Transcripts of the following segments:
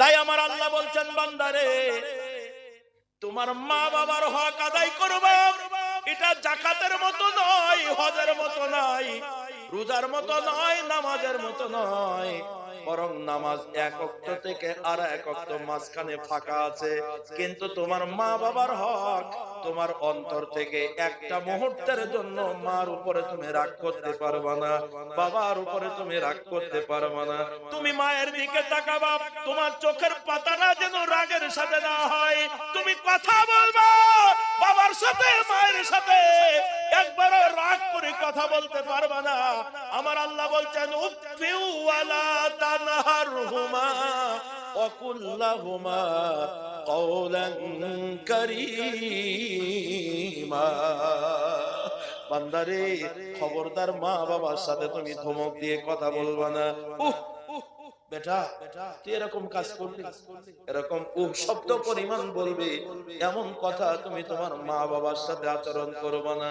তাই আমার আল্লাহ বলছেন, বান্দারে, তোমার মা বাবার হক আদায় করবে। এটা জাকাতের মতো নয়, হজের মতো নয়, রোজার মতো নয়, নামাজের মতো নয়। বরং নামাজ এক অক্ত থেকে আর এক অক্ত মাঝখানে ফাঁকা আছে। কিন্তু তোমার মা বাবার হক, তোমার অন্তর থেকে একটা মুহূর্তের জন্য মার উপরে তুমি রাগ করতে পারবা না, বাবার উপরে তুমি রাগ করতে পারবা না। তুমি মায়ের দিকে তাকাবা, তোমার চোখের পাতাটা যেন রাগের সাথে না হয়। তুমি কথা বলবা, বাবার সাথে, মায়ের সাথে। একবারও রাগ করে কথা বলতে পারবা না। আমার আল্লাহ বলছেন বান্দারে খবরদার মা বাবার সাথে তুমি ধমক দিয়ে কথা বলবা না। উহ, শব্দ তুমি তোমার মা বাবার সাথে আচরণ করবা না।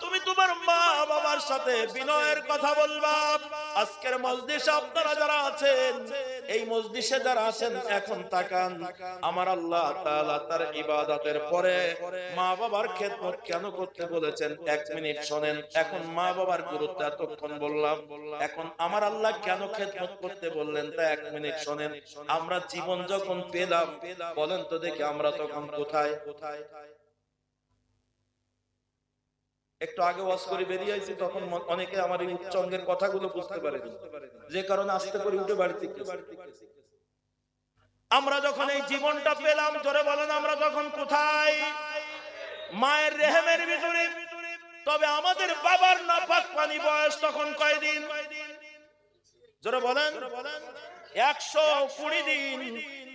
তুমি তোমার মা বাবার সাথে বিনয়ের কথা বলবা। আজকের মজলিসে আপনারা যারা আছেন এই মজলিসে যারা আছেন, এখন তাকান। আমার আল্লাহ তার ইবাদতের পরে মা বাবার খেদমত কেন করতে বলেছেন? এক মিনিট শোনেন। এখন মা বাবার গুরুত্ব এতক্ষণ বললাম। এখন আমার আল্লাহ কেন খেদমত করতে বললেন তা এক মিনিট শোনেন। আমরা জীবন যখন পেলাম, বলেন তো দেখি আমরা তখন কোথায় কোথায়? একটু আগে ওয়াজ করে বেরিয়ে আইছি, তখন অনেকে আমার এই উচ্চাঙ্গের কথাগুলো বুঝতে পারেনি যে কারণে আসতে করে উঠে বাড়িতে। আমরা যখন এই জীবনটা পেলাম, জোরে বলেন, আমরা তখন কোথায়? মায়ের রেহেমের ভিতরে। তবে আমাদের বাবার নাপাক পানি বয়স তখন কয়দিন? জোরে বলেন, একশো কুড়ি দিন।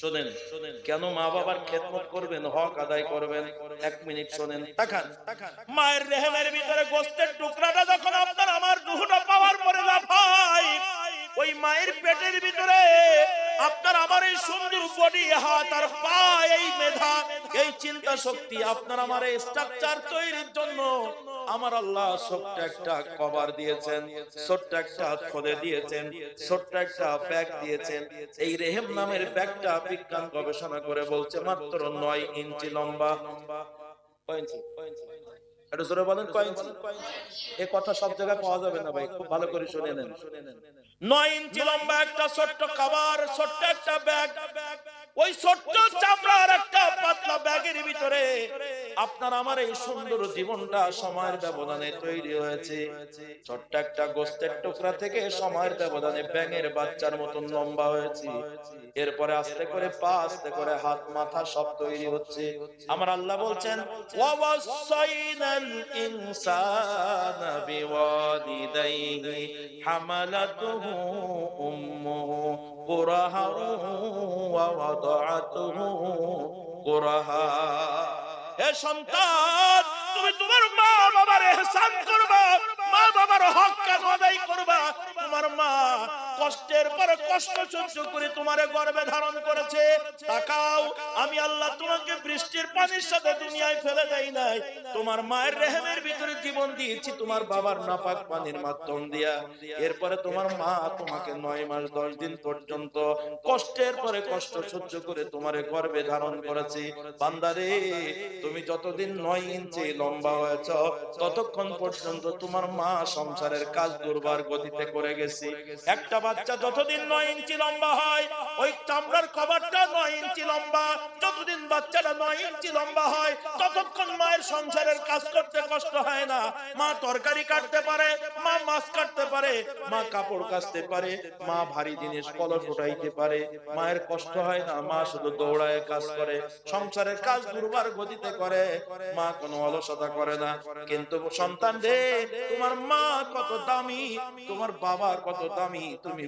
শোনেন, কেন মা বাবার খেদমত করবেন, হক আদায় করবেন? এক মিনিট শোনেন, তাকান। মায়ের রেহেমের ভিতরে গোস্তের টুকরাটা যখন আপনার, আমার দুহুটা পাওয়ার পরে লাফায়। ওই মায়ের পেটের ভিতরে আপনার আমার এই সুন্দর বডি, হাত আর পা, এই মেধা, এই চিন্তা শক্তি আপনার আমার এই স্ট্রাকচার তৈরির জন্য আমার আল্লাহ ছোট্ট একটা কভার দিয়েছেন, ছোট্ট একটা খোলে দিয়েছেন, ছোট্ট একটা ব্যাগ দিয়েছেন এই রেহেম নামের ব্যাগটা বিজ্ঞান গবেষণা করে বলছে মাত্র নয় ইঞ্চি লম্বা ইঞ্চি? একটু জোরে বলেন কয় ইঞ্চি? কথা সব জায়গায় পাওয়া যাবে না ভাই খুব ভালো করে শুনে নেন। নয় ইঞ্চি লম্বা একটা ছোট্ট খাবার ছোট্ট একটা ব্যাগ। ওই ছোট্ট চামড়ার একটা পাতলা ব্যাগের ভিতরে আপনার আমার এই সুন্দর জীবনটা সময়ের ব্যবধানে তৈরি হয়েছে। ছোট্ট একটা গোস্তের টুকরা থেকে সময়ের ব্যবধানে ব্যাঙের বাচ্চার মতন লম্বা হয়েছে। এরপরে আস্তে করে পা আস্তে করে হাত মাথা সব তৈরি হচ্ছে। আমার আল্লাহ বলছেন ওয়াসাইনাল ইনসানা বিওয়ালিদাইহি হামালাতুহু উম্মুহু কুরাহা ওয়া ওয়াদাআতুহু এ সন্তান তুমি তোমার মা বাবার এহসান করবা। কষ্টের কষ্ট সহ্য করে ধারণ করেছে। জীবন দিয়েছি, তোমার বাবার নাপাক পানির মাধ্যম দিয়া। এরপরে তোমার মা তোমাকে নয় মাস, দশ দিন পর্যন্ত কষ্টের পরে কষ্ট সহ্য করে তোমারে গর্বে ধারণ করেছি। বান্দারে, তুমি যতদিন নয় ইঞ্চি লম্বা হয়েছ, ততক্ষণ পর্যন্ত তোমার মা সংসারের কাজ দুর্বার গতিতে করে গেছি। একটা বাচ্চা যতদিন নয় ইঞ্চি লম্বা হয়, ওই চামড়ার কভারটা নয় ইঞ্চি লম্বা। যতদিন বাচ্চাটা নয় ইঞ্চি লম্বা হয়, ততক্ষণ মায়ের সংসারের কাজ করতে কষ্ট হয় না। মা তরকারি কাটতে পারে, মা মাছ কাটতে পারে, মা কাপড় কাচতে পারে, মা ভারী জিনিস কলস উঠাইতে পারে। মায়ের কষ্ট হয় না, মা শুধু দৌড়ায়, কাজ করে। সংসারের কাজ দুর্বার গতিতে করে, মা কোনো অলসতা করে না। কিন্তু সন্তান তোমার তোমার মা কত দামি। তোমার বাবা কত দামি, তুমি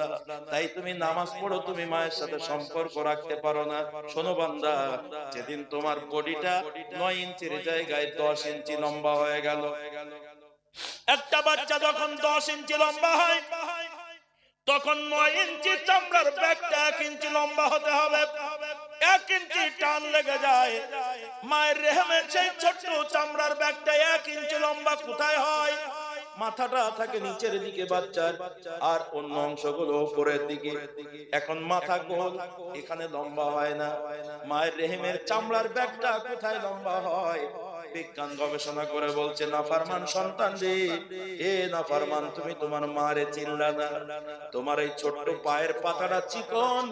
না। তাই তুমি নামাজ পড়ো, তুমি মায়ের সাথে সম্পর্ক রাখতে পারো না। শোনো বান্দা, যেদিন তোমার বডিটা নয় ইঞ্চির জায়গায় দশ ইঞ্চি লম্বা হয়ে গেল। একটা বাচ্চা যখন দশ ইঞ্চি লম্বা হয়, তখন নয় ইঞ্চি চামড়ার ব্যাগটা এক ইঞ্চি লম্বা হতে হবে। এক ইঞ্চি টান লেগে যায়। মায়ের রেহেমের সেই ছোট্ট চামড়ার ব্যাগটা এক ইঞ্চি লম্বা কোথায় হয়? মাথাটা থাকে নিচের দিকে বাচ্চার, আর অন্য অংশগুলো উপরের দিকে। এখন মাথা গোল এখানে লম্বা হয় না। মায়ের রেহেমের চামড়ার ব্যাগটা কোথায় লম্বা হয়? বিজ্ঞান গবেষণা করে বলছে, নাফারমান সন্তান রে। এ নাফারমান, তুমি তোমার মারে চিনলা না। তোমার এই ছোট্ট পায়ের পাতাটা চিকন।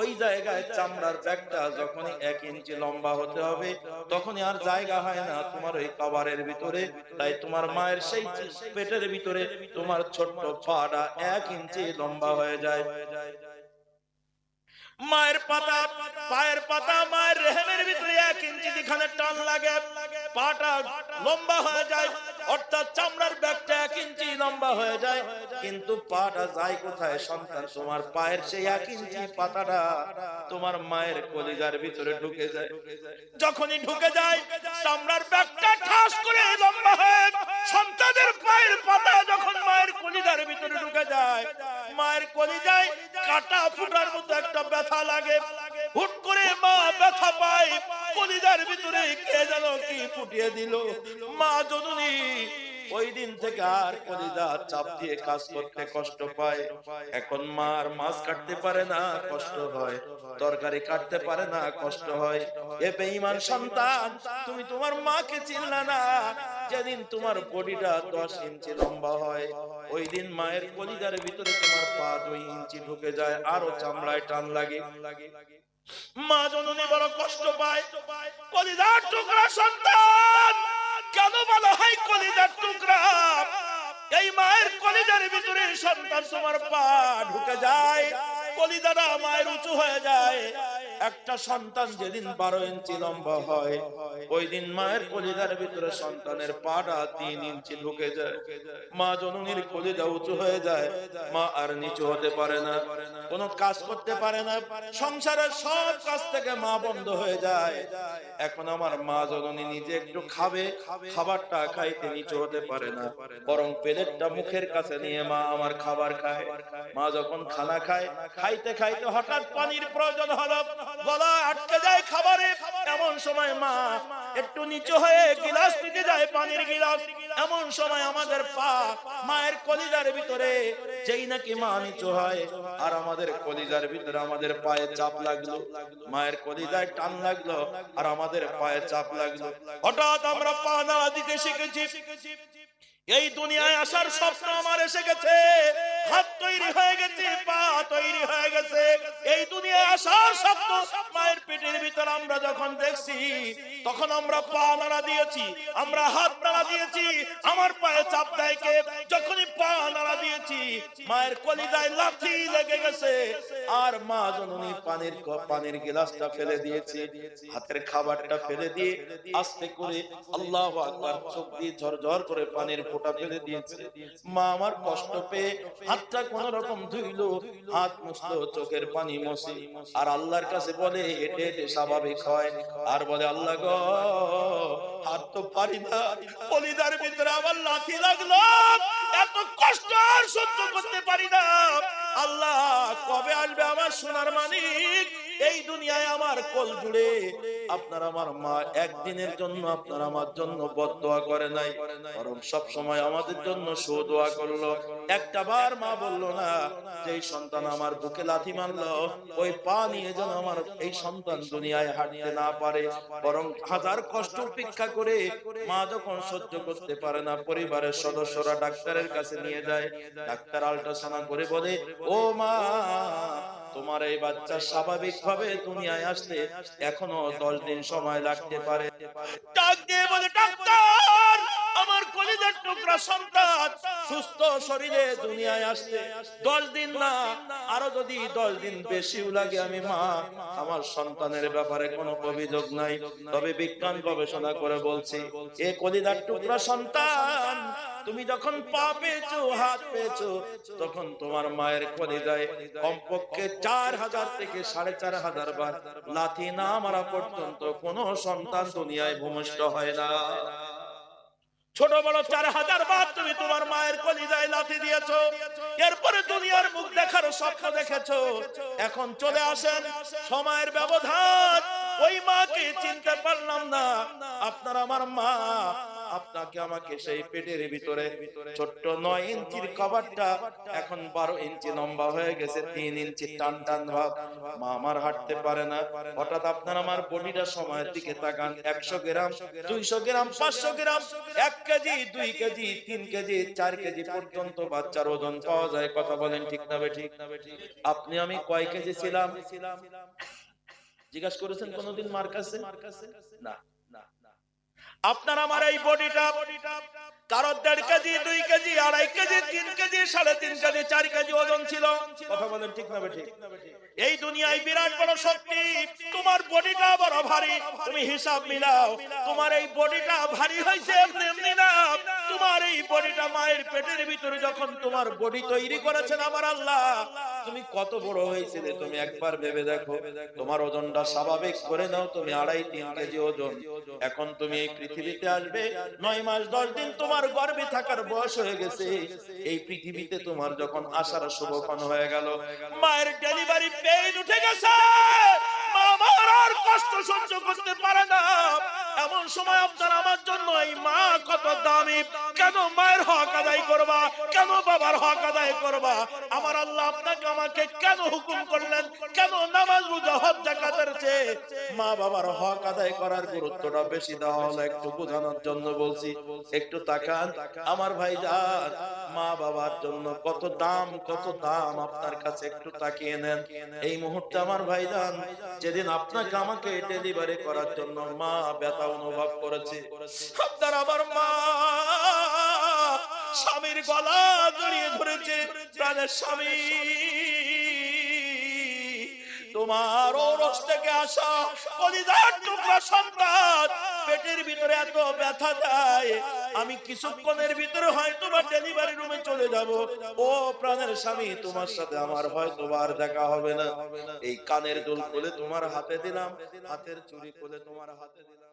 ওই জায়গায় চামড়ার ব্যাগটা যখনই এক ইঞ্চি লম্বা হতে হবে, তখনই আর জায়গা হয় না। তোমার ওই কভারের ভিতরে, তাই তোমার মায়ের সেই পেটের ভিতরে তোমার ছোট্ট পাটা এক ইঞ্চি লম্বা হয়ে যায়। মায়ের পাতা, পায়ের পাতা মায়ের রেহেমের ভিতরে এক ইঞ্চি যেখানে টান লাগে, পাটা লম্বা হয়ে যায়। অর্থাৎ চামড়ার ব্যাগটা এক ইঞ্চি লম্বা হয়ে যায়, কিন্তু পাটা যায় কোথায় সন্তান? তোমার পায়ের সেই এক ইঞ্চি পাতাটা তোমার মায়ের কলিজার ভিতরে ঢুকে যায়। যখনই ঢুকে যায়, চামড়ার ব্যাগটা ঠাস করে লম্বা হয়ে সন্তানের পায়ের পাতা যখন মায়ের কলিজার ভিতরে ঢুকে যায়, মায়ের কলিজায় কাটা ফুটার মতো একটা ব্যথা লাগে। হুট করে মা ব্যথা পায়। কলিজার ভিতরে কে যেন কি ফুটিয়ে দিল। মা জননী ওই দিন থেকে আর কলিজা চাপ দিয়ে কাজ করতে কষ্ট পায়। এখন মার মাছ কাটতে পারে না, কষ্ট হয়। তরকারি কাটতে পারে না, কষ্ট হয়। এ বেঈমান সন্তান, তুমি তোমার মাকে চিনলা না। যেদিন তোমার বডিটা দশ ইঞ্চি লম্বা হয়, ওই দিন মায়ের কলিজার ভিতরে তোমার পা দুই ইঞ্চি ঢুকে যায়, আরও চামড়ায় টান লাগে। মা জননী বড় কষ্ট পায়। কলিদার টুকরা সন্তান। কেন বলা হয় কলিদার টুকরা? এই মায়ের কলিজার ভিতরে সন্তান তোমার পা ঢুকে যায়। কলিদারা মায়ের উঁচু হয়ে যায়। একটা সন্তান যেদিন বারো ইঞ্চি লম্বা হয়, ওই দিন মায়ের কলিজার ভিতরে সন্তানের পাটা তিন ইঞ্চি ঢুকে যায়। মা জননীর কলিজা উঁচু হয়ে যায়, মা আর নিচু হতে পারে না, কোনো কাজ করতে পারে না, সংসারের সব কাজ থেকে মা বন্ধ হয়ে যায়। এখন আমার মা জননী নিজে একটু খাবে, খাবারটা খাইতে নিচু হতে পারে না, বরং প্লেটটা মুখের কাছে নিয়ে মা আমার খাবার খায়। মা যখন খানা খায়, খাইতে খাইতে হঠাৎ পানির প্রয়োজন হলো গলা আটকে যায় খাবারে। এমন সময় মা একটু নিচু হয়ে গিলাস দিতে যায় পানির গিলাস। এমন সময় আমাদের পা মায়ের কলিজার ভিতরে, যেই নাকি মা নিচু হয়। আর আমাদের কলিজার ভিতরে আমাদের পায়ে চাপ লাগল। মায়ের কলিজায় টান লাগল আর আমাদের পায়ে চাপ লাগল। হঠাৎ আমরা পা নাড়া দিতে শিখেছি। এই দুনিয়ায় আসার স্বপ্ন আমার এসে গেছে। হাত তৈরি হয়ে গেছে, পা তৈরি হয়ে গেছে। এই দুনিয়ায় আসার স্বপ্ন মায়ের পেটের ভিতর আমরা যখন দেখছি, তখন আমরা পা নাড়া দিয়েছি, আমরা হাত নাড়া দিয়েছি, আমার পায়ে চাপ দেয় কে? যখনই পা নাড়া দিয়েছি, মায়ের কলিজায় লাথি লেগে গেছে। আর মা জননী পানির পানির গিলাসটা ফেলে দিয়েছে, হাতের খাবারটা ফেলে দিয়ে আস্তে করে আল্লাহ আকবার চোখ দিয়ে ঝরঝর করে পানির ফোঁটা ফেলে দিয়েছে। মা আমার কষ্ট পেয়ে হাতটা কোন রকম ধুইলো, হাত মুছলো, চোখের পানি মুছে। আর আল্লাহর কাছে বলে, হেঁটে হেঁটে স্বাভাবিক হয়। আর বলে, আল্লাহ গো, হাত তো পারি না। কলিদার ভিতরে আমার লাথি লাগল। এত কষ্ট আর সহ্য করতে পারি না। আল্লাহ, কবে আসবে আমার সোনার মানিক? এই দুনিয়ায় আমার কোল জুড়ে। আপনার আমার মা একদিনের জন্য আপনার আমার জন্য বদদোয়া করে নাই। বরং সব সময় আমাদের জন্য সুদোয়া করল। একটা বার মা বলল, না যে সন্তান আমার বুকে লাথি মারলো, ওই পা নিয়ে যেন আমার এই সন্তান দুনিয়ায় হাঁটতে না পারে। বরং হাজার কষ্ট উপেক্ষা করে মা যখন সহ্য করতে পারে না, পরিবারের সদস্যরা ডাক্তারের কাছে নিয়ে যায়। ডাক্তার আল্ট্রাসাউন্ড করে বলে, ও মা, তোমার এই বাচ্চা স্বাভাবিক ভাবে দুনিয়ায় আসতে এখনও দশ দিন সময় লাগতে পারে। ডাক দিয়ে বলে ডাক্তার! আমার কলিজার টুকরা সন্তান সুস্থ শরীরে দুনিয়ায় আসতে দশ দিন না, আরও যদি দশ দিন বেশিও লাগে আমি মা, আমার সন্তানের ব্যাপারে কোনো অভিযোগ নাই। তবে বিজ্ঞান গবেষণা করে বলছি, এ কলিজার টুকরা সন্তান, তুমি যখন পা পেয়েছ, হাত পেয়েছ, তখন তোমার মায়ের কলিজায় কমপক্ষে চার হাজার থেকে সাড়ে চার হাজার বার লাথি না মারা পর্যন্ত কোনো সন্তান দুনিয়ায় ভূমিষ্ঠ হয় না। ছোট বড় চার হাজার বার তুমি তোমার মায়ের কলিজায় লাথি দিয়েছ। এরপরে দুনিয়ার মুখ দেখার স্বপ্ন দেখেছ। এখন চলে আসেন সময়ের ব্যবধান। ওই মাকে চিনতে পারলাম না। আপনার আমার মা আপনাকে আমাকে সেই পেটের ভিতরে ছোট্ট নয় ইঞ্চির কভারটা এখন বারো ইঞ্চি লম্বা হয়ে গেছে তিন ইঞ্চি টান টান ভাব। মা আমার হাঁটতে পারে না। হঠাৎ আপনার আমার বডিটা সময়ের দিকে তাকান একশো গ্রাম দুইশো গ্রাম পাঁচশো গ্রাম এক কেজি দুই কেজি তিন কেজি চার কেজি পর্যন্ত বাচ্চার ওজন পাওয়া যায় কথা বলেন ঠিক না বে ঠিক আপনি আমি কয় কেজি ছিলাম? জিজ্ঞাসা করেছেন কোনোদিন মার কাছে না না না আপনার আমার এই বডিটা কারও দেড় কেজি দুই কেজি আড়াই কেজি তিন কেজি সাড়ে তিন কেজি চার কেজি ওজন ছিল। কথা বলেন ঠিক না ঠিক এই দুনিয়ায় বিরাট বড় শক্তি। তোমার বডিটা বড় ভারী। তুমি হিসাব মিলাও। তোমার এই বডিটা ভারী হয়েছে এমনি এমনি না। তোমার এই বডিটা মায়ের পেটের ভিতরে যখন তোমার বডি তৈরি করেছেন আমার আল্লাহ, তুমি কত বড় হয়েছিলে, তুমি একবার ভেবে দেখো। তোমার ওজনটা স্বাভাবিক করে নাও, তুমি আড়াই, তিন কেজি ওজন। এখন তুমি এই পৃথিবীতে আসবে, নয় মাস, দশ দিন তোমার গর্ভে থাকার বয়স হয়ে গেছে। এই পৃথিবীতে তোমার যখন আসার শুভক্ষণ হয়ে গেল, মায়ের ডেলিভারি পেইন উঠে গেছে। মা আমার কষ্ট সহ্য করতে পারে না। এমন সময় আপনার আমার জন্য এই মা কত দামি কেন মায়ের হক আদায় করবা? কেন বাবার হক আদায় করবা? আমার আল্লাহ আপনাকে আমাকে কেন হুকুম করলেন? কেন নামাজ, রোজা, হজ, জাকাতের মা বাবার হক আদায় করার গুরুত্বটা বেশি? দেওয়া হলো একটু বোঝানোর জন্য বলছি, একটু তাকান। আমার ভাই যান মা বাবার জন্য কত দাম কত দাম আপনার কাছে একটু তাকিয়ে নেন। এই মুহূর্তে আমার ভাই যান যেদিন আপনাকে আমাকে ডেলিভারি করার জন্য মা ব্যথা অনুভব করেছে, আপনার আমার মা স্বামীর গলা জড়িয়ে ধরেছে, প্রাণের স্বামী। তোমার ওরস থেকে আসা কলিজার টুকরা সন্তান, পেটের ভিতরে এত ব্যথা দেয়, আমি কিছুক্ষণের ভিতরে হয়তো বা ডেলিভারি রুমে চলে যাব। ও প্রাণের স্বামী, তোমার সাথে আমার হয়তো আর দেখা হবে না। এই কানের দুল খুলে তোমার হাতে দিলাম, হাতের চুড়ি খুলে তোমার হাতে দিলাম।